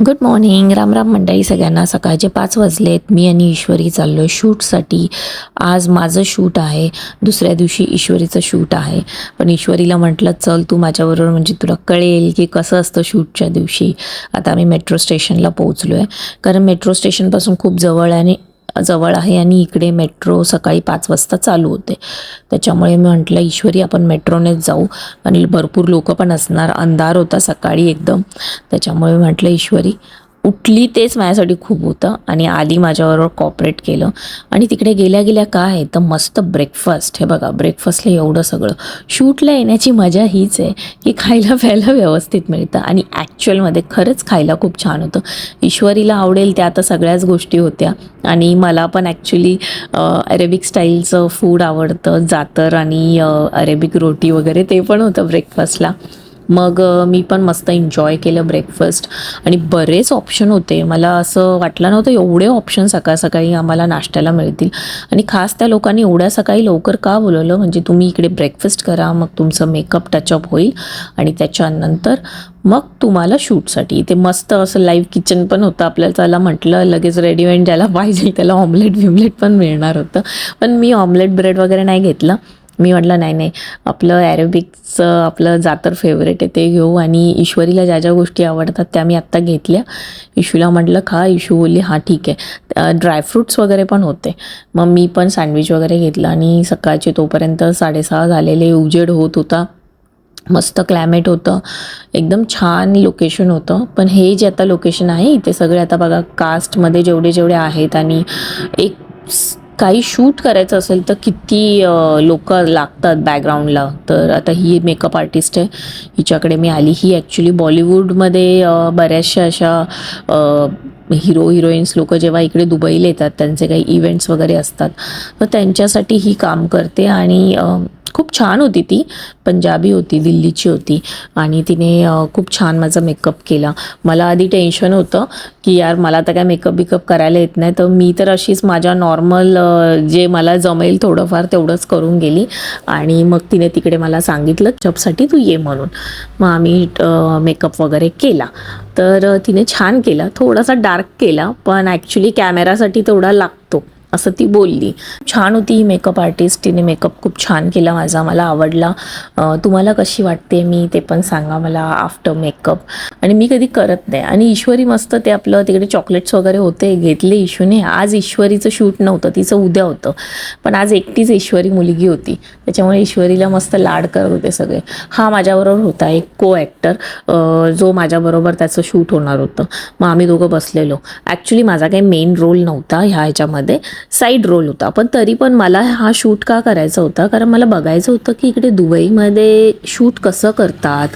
Good morning रामराम मंडळी सगळ्यांना. सकाळचे पाच वाजलेत. मी आणि ईश्वरी चाललो आहे शूटसाठी. आज माझं शूट आहे. दुसऱ्या दिवशी ईश्वरीचं शूट आहे. पण ईश्वरीला म्हटलं चल तू माझ्याबरोबर म्हणजे तुला कळेल की कसं असतं शूटच्या दिवशी. आता आम्ही मेट्रो स्टेशनला पोहोचलो आहे कारण मेट्रो स्टेशनपासून खूप जवळ आहे आणि जवळ आहे आणि इकडे मेट्रो सकाळी पाच वाजता चालू होते. त्याच्यामुळे मी म्हटलं ईश्वरी आपण मेट्रोनेच जाऊ. आणि भरपूर लोक पण असणार अंधार होता सकाळी एकदम. त्याच्यामुळे म्हटलं ईश्वरी उठली तेच माझ्यासाठी खूप होतं आणि आली माझ्याबरोबर कॉपरेट केलं. आणि तिकडे गेल्या गेल्या काय तर मस्त ब्रेकफास्ट हे बघा ब्रेकफास्टला एवढं सगळं. शूटला येण्याची मजा हीच आहे की खायला प्यायला व्यवस्थित मिळतं. आणि ॲक्च्युअलमध्ये खरंच खायला खूप छान होतं. ईश्वरीला आवडेल त्या आता सगळ्याच गोष्टी होत्या. आणि मला पण ॲक्च्युली अरेबिक स्टाईलचं फूड आवडतं. जातर आणि अरेबिक रोटी वगैरे ते पण होतं ब्रेकफास्टला मग मी पण मस्त एन्जॉय केलं ब्रेकफास्ट आणि बरेच ऑप्शन होते. मला असं वाटलं नव्हतं एवढे ऑप्शन सकाळ सकाळी आम्हाला नाश्त्याला मिळतील. आणि खास त्या लोकांनी एवढ्या सकाळी लवकर का बोलवलं? म्हणजे तुम्ही इकडे ब्रेकफास्ट करा मग तुमचं मेकअप टचअप होईल. आणि त्याच्यानंतर मग तुम्हाला शूटसाठी इथे मस्त असं लाईव्ह किचन पण होतं आपल्याला. त्याला म्हटलं लगेच रेडीमेड ज्याला पाहिजे त्याला ऑमलेट विमलेट पण मिळणार होतं. पण मी ऑमलेट ब्रेड वगैरे नाही घेतलं. मी म्हटलं नाही नाही आपलं ॲरेबिकचं आपलं जातर फेवरेट आहे ते घेऊ. आणि ईश्वरीला ज्या ज्या गोष्टी आवडतात त्या मी आत्ता घेतल्या. इशूला म्हटलं खा. इशू बोलली हां ठीक आहे. ड्रायफ्रूट्स वगैरे पण होते. मग मी पण सँडविच वगैरे घेतलं आणि सकाळचे तोपर्यंत साडेसहा झालेले उजेड होत होता. मस्त क्लायमेट होतं. एकदम छान लोकेशन होतं. पण हे जे आता लोकेशन आहे इथे सगळे आता बघा कास्टमध्ये जेवढे जेवढे आहेत आणि एक काही शूट करायचं असेल तर किती लोक लागतात बॅकग्राऊंडला तर आता ही मेकअप आर्टिस्ट आहे. हिच्याकडे मी आली. ही ॲक्च्युली बॉलिवूडमध्ये बऱ्याचशा अशा हिरो हिरोईन्स लोक जेव्हा इकडे दुबईला येतात त्यांचे काही इव्हेंट्स वगैरे असतात. तर त्यांच्यासाठी ही काम करते आणि खूप छान होती ती. पंजाबी होती दिल्लीची होती. आणि तिने खूप छान माझा मेकअप केला. मला आधी टेन्शन होतं की यार मला तर काय मेकअप बिकअप करायला येत नाही. तर मी तर अशीच माझ्या नॉर्मल जे मला जमेल थोडंफार तेवढंच करून गेली. आणि मग तिने तिकडे मला सांगितलं चपसाठी तू ये म्हणून. मग आम्ही मेकअप वगैरे केला. तर तिने छान केला. थोडासा डार्क केला. पण ॲक्च्युली कॅमेरासाठी तेवढा लागतो. असं ती बोलली. छान होती ही मेकअप आर्टिस्ट तिने मेकअप खूप छान केला. माझा मला आवडला. तुम्हाला कशी वाटते मी ते पण सांगा मला आफ्टर मेकअप आणि मी कधी करत नाही. आणि ईश्वरी मस्त ते आपलं तिकडे चॉकलेट्स वगैरे होते. घेतले इश्यूने आज ईश्वरीचं शूट नव्हतं. तिचं उद्या होतं. पण आज एकटीच ईश्वरी मुलगी होती. त्याच्यामुळे ईश्वरीला मस्त लाड करत होते सगळे. हा माझ्याबरोबर होता. एक को ॲक्टर जो माझ्याबरोबर त्याचं शूट होणार होतं. मग आम्ही दोघं बसलेलो. ॲक्च्युली माझा काही मेन रोल नव्हता ह्या ह्याच्यामध्ये. साईड रोल होता. पण तरी पण मला हा शूट का करायचा होता? कारण मला बघायचं होतं की इकडे दुबईमध्ये शूट कसं करतात?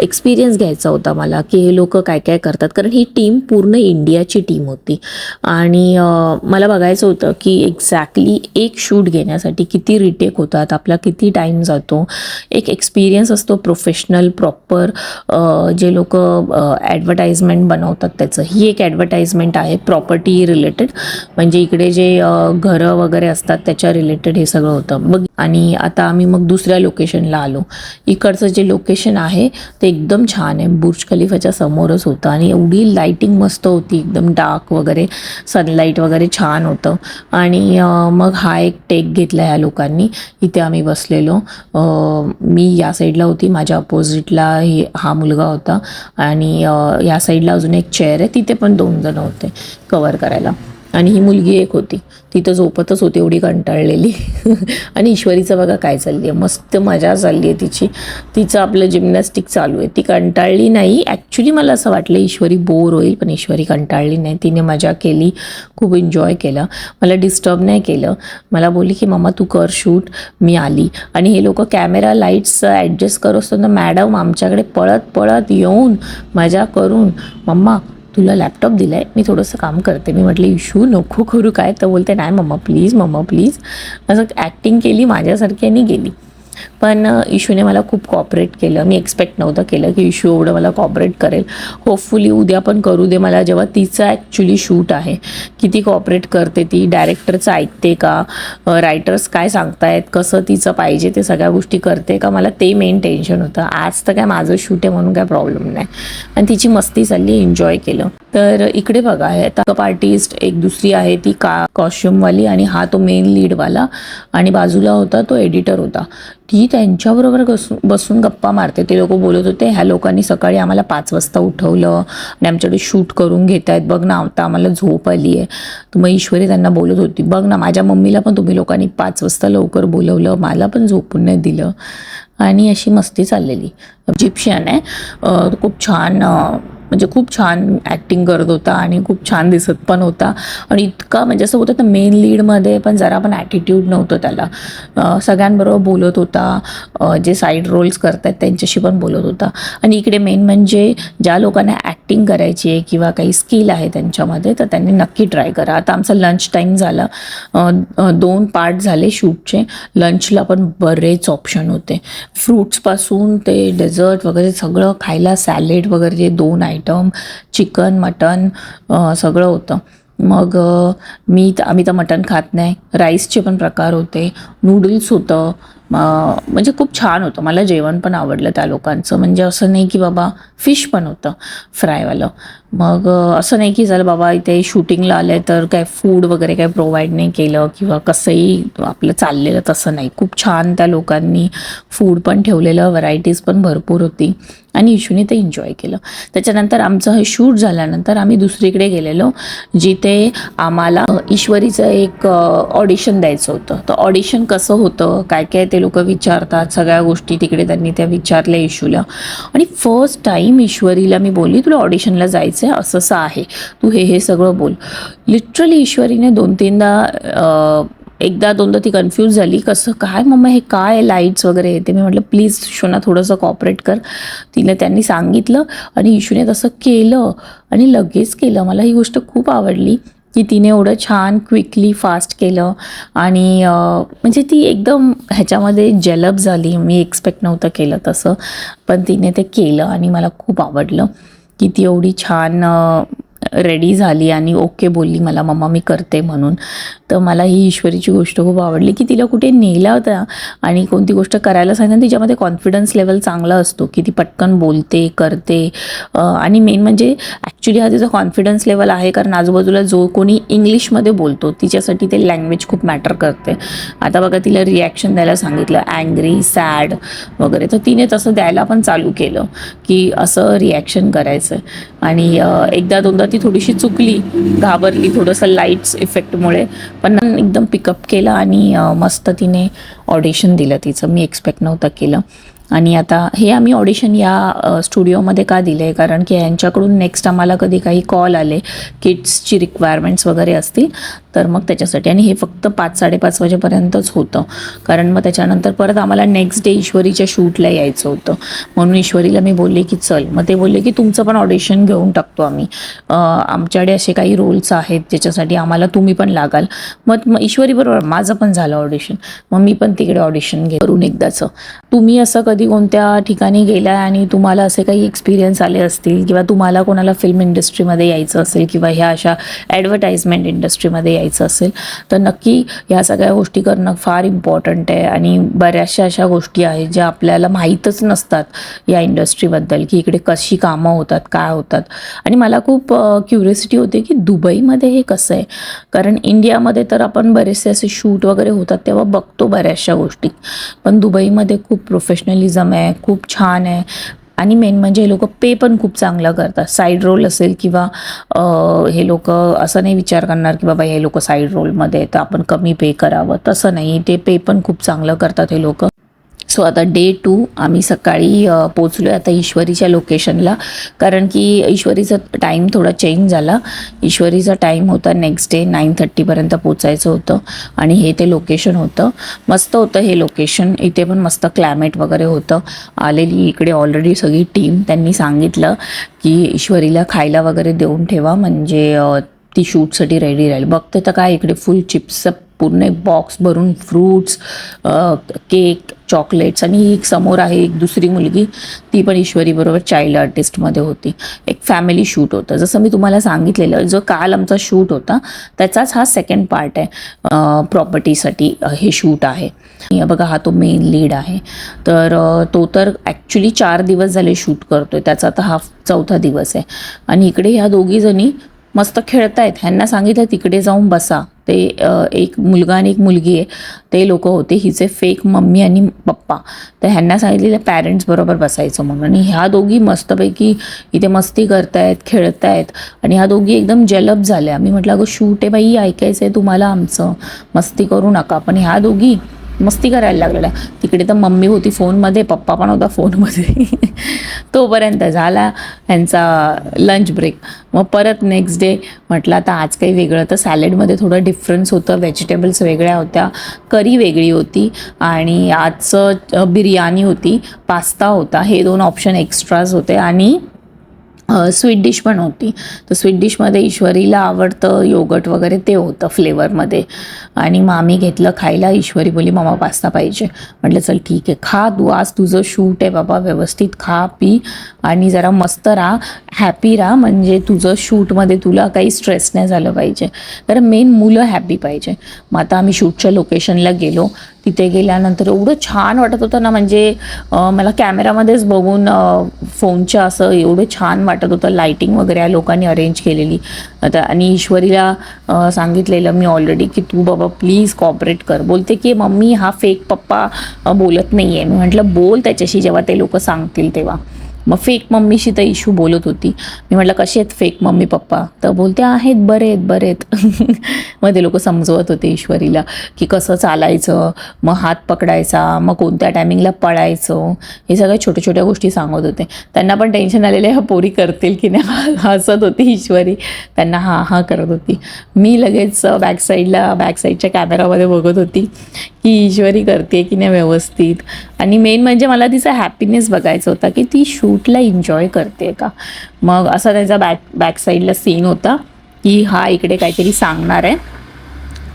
एक्सपिरियन्स घ्यायचा होता मला की हे लोक काय काय करतात? कारण ही टीम पूर्ण इंडियाची टीम होती. आणि मला बघायचं होतं की एक्झॅक्टली एक शूट घेण्यासाठी किती रिटेक होतात? आपला किती टाईम जातो? एक एक्सपिरियन्स असतो प्रोफेशनल प्रॉपर जे लोक ॲडव्हर्टाईजमेंट बनवतात त्याचं. ही एक ॲडव्हर्टाईजमेंट आहे प्रॉपर्टी रिलेटेड म्हणजे इकडे जे घरं वगैरे असतात त्याच्या रिलेटेड हे सगळं होतं. मग आणि आता आम्ही मग दुसऱ्या लोकेशनला आलो. इकडचं जे लोकेशन आहे ते एकदम छान आहे. बुर्ज खलिफाच्या समोरच होतं आणि एवढी लाईटिंग मस्त होती. एकदम डार्क वगैरे सनलाईट वगैरे छान होतं. आणि मग हा एक टेक घेतला ह्या लोकांनी. इथे आम्ही बसलेलो. मी या साईडला होती. माझ्या अपोजिटला हे हा मुलगा होता. आणि या साईडला अजून एक चेअर आहे. तिथे पण दोन जण होते. कवर करायला. आणि ही मुलगी एक होती. तिथं झोपतच होती एवढी कंटाळलेली. आणि ईश्वरीचं बघा काय चालली आहे. मस्त मजा चालली आहे तिची. तिचं आपलं जिम्नॅस्टिक चालू आहे. ती कंटाळली नाही. ॲक्च्युली मला असं वाटलं ईश्वरी बोर होईल पण ईश्वरी कंटाळली नाही. तिने मजा केली. खूप एन्जॉय केलं. मला डिस्टर्ब नाही केलं. मला बोलली की मम्मा तू कर शूट मी आली. आणि हे लोक कॅमेरा लाईट्स ॲडजस्ट करू असताना मॅडम आमच्याकडे पळत पळत येऊन मजा करून मम्मा तुला लॅपटॉप दिला आहे मी थोडंसं काम करते. मी म्हटलं इशू नको करू काय? तर बोलते नाही मम्मा प्लीज मम्मा प्लीज असं ॲक्टिंग केली माझ्यासारखी आणि गेली. पण इशूने मला खूप कॉपरेट केलं. मी एक्सपेक्ट नव्हतं केलं की इशू एवढं मला कॉपरेट करेल. होपफुली उद्या पण करू दे मला जेव्हा तिचं ॲक्च्युली शूट आहे. किती कॉपरेट करते ती? डायरेक्टरचं ऐकते का? रायटर्स काय सांगतायत? कसं तिचं पाहिजे? ते सगळ्या गोष्टी करते का? मला ते मेन टेन्शन होतं. आज तर काय माझं शूट आहे म्हणून काय प्रॉब्लेम नाही. आणि तिची मस्ती चालली एन्जॉय केलं. तर इकडे बघा हे मेकअप आर्टिस्ट एक दुसरी आहे ती का कॉस्ट्युमवाली आणि हा तो मेन लीडवाला आणि बाजूला होता तो एडिटर होता. ती त्यांच्याबरोबर बसून बसून गप्पा मारते. ते लोक बोलत होते ह्या लोकांनी सकाळी आम्हाला पाच वाजता उठवलं आणि आमच्याकडे शूट करून घेत आहेत बघ ना आता आम्हाला झोप आली आहे तर मग ईश्वरी त्यांना बोलत होती बघ ना माझ्या मम्मीला पण तुम्ही लोकांनी पाच वाजता लवकर बोलवलं. मला पण झोपून नाही दिलं. आणि अशी मस्ती चाललेली. जिप्शियन आहे. खूप छान म्हणजे खूप छान ॲक्टिंग करत होता आणि खूप छान दिसत पण होता. आणि इतका म्हणजे असं होतं तर मेन लीडमध्ये पण जरा पण ॲटिट्यूड नव्हतं त्याला. सगळ्यांबरोबर बोलत होता. जे साईड रोल्स करतात त्यांच्याशी पण बोलत होता. आणि इकडे मेन म्हणजे ज्या लोकांना ॲक्टिंग करायची आहे किंवा काही स्किल आहे त्यांच्यामध्ये तर त्यांनी नक्की ट्राय करा. आता आमचा लंच टाईम झाला. दोन पार्ट झाले शूटचे लंचला पण बरेच ऑप्शन होते. फ्रूट्सपासून ते डेझर्ट वगैरे सगळं खायला सॅलेड वगैरे जे दोन आयटम चिकन मटन सगळं होतं. मग मी तर आम्ही तर मटण खात नाही. राईसचे पण प्रकार होते. नूडल्स होतं. म्हणजे खूप छान होतं. मला जेवण पण आवडलं त्या लोकांचं. म्हणजे असं नाही की बाबा फिश पण होतं फ्रायवालं. मग असं नाही की चल बाबा इथे शूटिंगला आलं तर काय फूड वगैरे काय प्रोव्हाइड नाही केलं किंवा कसंही आपलं चाललेलं तसं नाही. खूप छान त्या लोकांनी फूड पण ठेवलेलं व्हरायटीज पण भरपूर होती आणि इशूने ते एन्जॉय केलं. त्याच्यानंतर आमचं हे शूट झाल्यानंतर आम्ही दुसरीकडे गेलेलो जिथे आम्हाला ईश्वरीचं एक ऑडिशन द्यायचं होतं. तर ऑडिशन कसं होतं काय काय ते लोक विचारतात सगळ्या गोष्टी तिकडे त्यांनी त्या विचारल्या इशूला आणि फर्स्ट टाईम ईश्वरीला मी बोलली तुला ऑडिशनला जायचं आहे असं असं आहे. तू हे हे सगळं बोल. लिटरली ईश्वरीने दोन तीनदा एकदा दोनदा ती कन्फ्यूज झाली. कसं काय मम्मा हे काय लाईट्स वगैरे? येते मी म्हटलं प्लीज शोना थोडंसं कॉपरेट कर. तिने त्यांनी सांगितलं आणि इशूने तसं केलं आणि लगेच केलं. मला ही गोष्ट खूप आवडली की तिने एवढं छान क्विकली फास्ट केलं आणि म्हणजे ती एकदम ह्याच्यामध्ये जलब झाली. मी एक्सपेक्ट नव्हतं केलं तसं पण तिने ते केलं आणि मला खूप आवडलं. की ती एवढी छान रेडी झाली आणि ओके बोलली मला मम्मा मी करते म्हणून. तर मला ही ईश्वरीची गोष्ट खूप आवडली की तिला कुठे नेला होता आणि कोणती गोष्ट करायला सांगितलं. तिच्यामध्ये कॉन्फिडन्स लेवल चांगला असतो की ती पटकन बोलते करते. आणि मेन म्हणजे ॲक्च्युली हा तिचा कॉन्फिडन्स लेवल आहे कारण आजूबाजूला जो कोणी इंग्लिशमध्ये बोलतो तिच्यासाठी ते लँग्वेज खूप मॅटर करते. आता बघा तिला रिॲक्शन द्यायला सांगितलं अँग्री सॅड वगैरे. तर तिने तसं द्यायला पण चालू केलं की असं रिॲक्शन करायचं. आणि एकदा दोनदा ती थोडीशी चुकली घाबरली थोडंसं लाईट्स इफेक्टमुळे पण एकदम पिकअप केलं आणि मस्त तिने ऑडिशन दिलं तिचं. मी एक्सपेक्ट नव्हतं केलं. आणि आता हे आम्ही ऑडिशन या स्टुडिओमध्ये का दिलं आहे कारण की यांच्याकडून नेक्स्ट आम्हाला कधी काही कॉल आले किड्सची रिक्वायरमेंट्स वगैरे असतील तर मग त्याच्यासाठी. आणि हे फक्त पाच साडेपाच वाजेपर्यंतच होतं. कारण मग त्याच्यानंतर परत आम्हाला नेक्स्ट डे ईश्वरीच्या शूटला यायचं होतं. म्हणून ईश्वरीला मी बोलले की चल. मग ते बोलले की तुमचं पण ऑडिशन घेऊन टाकतो आम्ही. आमच्याकडे असे काही रोल्स आहेत ज्याच्यासाठी आम्हाला तुम्ही पण लागाल. मग मग ईश्वरी बरोबर माझं पण झालं ऑडिशन मग मी पण तिकडे ऑडिशन घे करून एकदाचं. तुम्ही असं कधी कोणत्या ठिकाणी गेलाय आणि तुम्हाला असे काही एक्सपिरियन्स आले असतील किंवा तुम्हाला कोणाला फिल्म इंडस्ट्रीमध्ये यायचं असेल किंवा ह्या अशा ॲडव्हर्टाईजमेंट इंडस्ट्रीमध्ये यायचं असेल तर नक्की ह्या सगळ्या गोष्टी करणं फार इम्पॉर्टंट आहे. आणि बऱ्याचशा अशा गोष्टी आहेत ज्या आपल्याला माहीतच नसतात या इंडस्ट्रीबद्दल की इकडे कशी कामं होतात काय होतात. आणि मला खूप क्युरिसिटी होते की दुबईमध्ये हे कसं आहे? कारण इंडियामध्ये तर आपण बरेचसे असे शूट वगैरे होतात तेव्हा बघतो बऱ्याचशा गोष्टी. पण दुबईमध्ये खूप प्रोफेशनलिझम आहे खूप छान आहे. आणि मेन म्हणजे हे लोक पे पण खूप चांगलं करतात. साईड रोल असेल किंवा हे लोक असं नाही विचार करणार की बाबा हे लोक साईड रोलमध्ये आहेत, तर आपण कमी पे करावं. तसं नाही. ते पे पण खूप चांगलं करतात हे लोक. सो आता डे टू आम्ही सकाळी पोचलो आहे आता ईश्वरीच्या लोकेशनला कारण की ईश्वरीचा टाईम थोडा चेंज झाला. ईश्वरीचा टाईम होता नेक्स्ट डे नाईन थर्टीपर्यंत पोचायचं होतं. आणि हे ते लोकेशन होतं. मस्त होतं हे लोकेशन इथे पण मस्त क्लायमेट वगैरे होतं. आलेली इकडे ऑलरेडी सगळी टीम त्यांनी सांगितलं की ईश्वरीला खायला वगैरे देऊन ठेवा. म्हणजे ती शूटसाठी रेडी राहील. बघते तर काय इकडे फुल चिप्स पूर्ण एक बॉक्स भरून फ्रूट्स केक चॉकलेट्स आणि ही एक समोर आहे एक दुसरी मुलगी ती पण ईश्वरीबरोबर चाइल्ड आर्टिस्टमध्ये होती. एक फॅमिली शूट होतं. जसं मी तुम्हाला सांगितलेलं जो काल आमचा शूट होता त्याचाच हा सेकंड पार्ट आहे. प्रॉपर्टीसाठी हे शूट आहे. हे बघा हा तो मेन लीड आहे. तर तो तर ॲक्च्युली चार दिवस झाले शूट करतोय. त्याचा आता हा चौथा दिवस आहे. आणि इकडे ह्या दोघीजणी मस्त खेळतायत. ह्यांना सांगितलं तिकडे जाऊन बसा. ते एक मुलगा आणि एक मुलगी आहे. ते लोक होते हिचे फेक मम्मी आणि पप्पा. तर ह्यांना सांगितलेलं पॅरेंट्स बरोबर बसायचं म्हणून. आणि ह्या दोघी मस्तपैकी इथे मस्ती करतायत खेळतायत. आणि ह्या दोघी एकदम जलब झाल्या. मी म्हटलं अगं शूट आहे बाई ऐकायचं आहे तुम्हाला आमचं. मस्ती करू नका. पण ह्या दोघी मस्ती करायला लागलेल्या तिकडे तर मम्मी होती फोनमध्ये पप्पा पण होता फोनमध्ये. तोपर्यंत झाला यांचा लंच ब्रेक मग परत नेक्स्ट डे म्हटलं आता आज काही वेगळं तर सॅलेडमध्ये थोडं डिफरन्स होतं. व्हेजिटेबल्स वेगळ्या होत्या करी वेगळी होती आणि आजचं बिर्याणी होती पास्ता होता. हे दोन ऑप्शन एक्स्ट्राज होते आणि स्वीट डिश पण होती. तर स्वीट डिशमध्ये ईश्वरीला आवडतं योगट वगैरे ते होतं फ्लेवरमध्ये आणि मग आम्ही घेतलं खायला ईश्वरी बोली मामा पास्ता पाहिजे. म्हटलं चल ठीक आहे खा तू. आज तुझं शूट आहे बाबा. व्यवस्थित खा पी. आणि जरा मस्त राहा. हॅपी राहा. म्हणजे तुझं शूटमध्ये तुला काही स्ट्रेस नाही झालं पाहिजे. कारण मेन मुलं हॅपी पाहिजे. मग आता आम्ही शूटच्या लोकेशनला गेलो. तिथे गेल्यानंतर एवढं छान वाटत होतं ना म्हणजे मला कॅमेरामध्येच बघून फोनच्या असं एवढं छान वाटत होतं लायटिंग वगैरे या लोकांनी अरेंज केलेली. आता आणि ईश्वरीला सांगितलेलं मी ऑलरेडी की तू बाबा प्लीज कॉपरेट कर. बोलते की मम्मी हा फेक पप्पा बोलत नाही आहे मी म्हटलं बोल त्याच्याशी जेव्हा ते लोक सांगतील तेव्हा. मग फेक मम्मीशी तर इशू बोलत होती. मी म्हटलं कशी आहेत फेक मम्मी पप्पा? तर बोलते आहेत बरे आहेत बरे आहेत. मग ते लोक समजवत होते ईश्वरीला की कसं चालायचं मग हात पकडायचा मग कोणत्या टायमिंगला पळायचं हे सगळ्या छोट्या छोट्या गोष्टी सांगत होते. त्यांना पण टेन्शन आलेलं ह्या पोरी करतील की नाही? हसत होती ईश्वरी. त्यांना हा हा करत होती. मी लगेच बॅक साईडला बॅक साईडच्या कॅमेरामध्ये बघत होती की ईश्वरी करते की नाही व्यवस्थित. आणि मेन म्हणजे मला तिचा हॅपीनेस बघायचा होता की ती शूटला एन्जॉय करते का? मग असा त्याचा बॅक बॅक साईडला सीन होता की हा इकडे काहीतरी सांगणार आहे.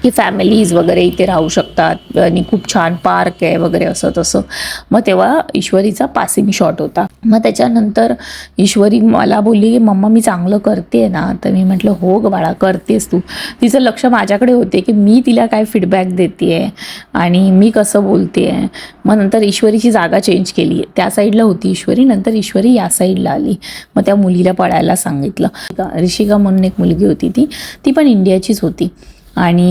की फॅमिलीज वगैरे इथे राहू शकतात आणि खूप छान पार्क आहे वगैरे असं तसं. मग तेव्हा ईश्वरीचा पासिंग शॉट होता. मग त्याच्यानंतर ईश्वरी मला बोलली की मम्मा मी चांगलं करते ना. तर मी म्हटलं हो ग बाळा करतेस तू. तिचं लक्ष माझ्याकडे होते की मी तिला काय फीडबॅक देते आहे आणि मी कसं बोलते आहे मग नंतर ईश्वरीची जागा चेंज केली. त्या साईडला होती ईश्वरी नंतर ईश्वरी या साईडला आली. मग त्या मुलीला पळायला सांगितलं. ऋषिका म्हणून एक मुलगी होती ती. ती पण इंडियाचीच होती. आणि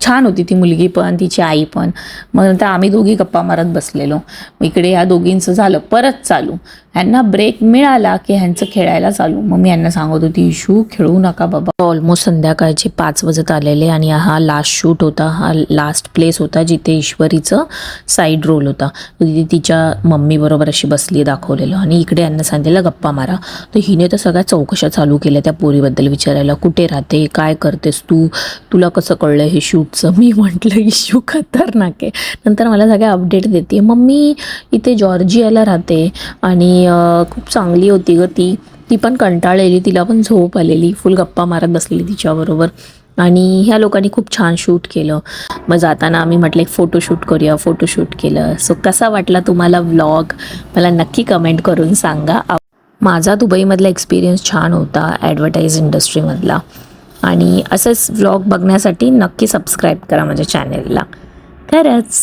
छान होती ती मुलगी पण तिची आई पण. मग नंतर आम्ही दोघी गप्पा मारत बसलेलो. इकडे या दोघींचं झालं परत चालू. ह्यांना ब्रेक मिळाला की ह्यांचं खेळायला चालू. मग मी यांना सांगत होती इशू खेळू नका बाबा. ऑलमोस्ट संध्याकाळचे पाच वाजत आलेले आणि हा लास्ट शूट होता. हा लास्ट प्लेस होता जिथे ईश्वरीचं साईड रोल होता. तिथे तिच्या मम्मीबरोबर अशी बसली दाखवलेलं. आणि इकडे यांना सांगितलेलं गप्पा मारा. तर हिने तर सगळ्या चौकशा चालू केल्या त्या पोरीबद्दल विचारायला. कुठे राहते? काय करतेस तू? तुला कसं कळलं हे शूटचं मी म्हटलं इश्यू खतरनाक आहे. नंतर मला सगळ्या अपडेट देते. मम्मी इथे जॉर्जियाला राहते आणि खूप चांगली होती ग ती. ती पण कंटाळलेली तिला पण झोप आलेली. फुल गप्पा मारत बसलेली तिच्याबरोबर. आणि ह्या लोकांनी खूप छान शूट केलं. मग जाताना आम्ही म्हटलं एक फोटोशूट करूया फोटोशूट केलं. सो कसा वाटला तुम्हाला व्लॉग? मला नक्की कमेंट करून सांगा. माझा दुबईमधला एक्सपिरियन्स छान होता ॲडव्हर्टाईज इंडस्ट्रीमधला आणि असंच व्लॉग बघण्यासाठी नक्की सबस्क्राईब करा माझ्या चॅनेलला खरंच.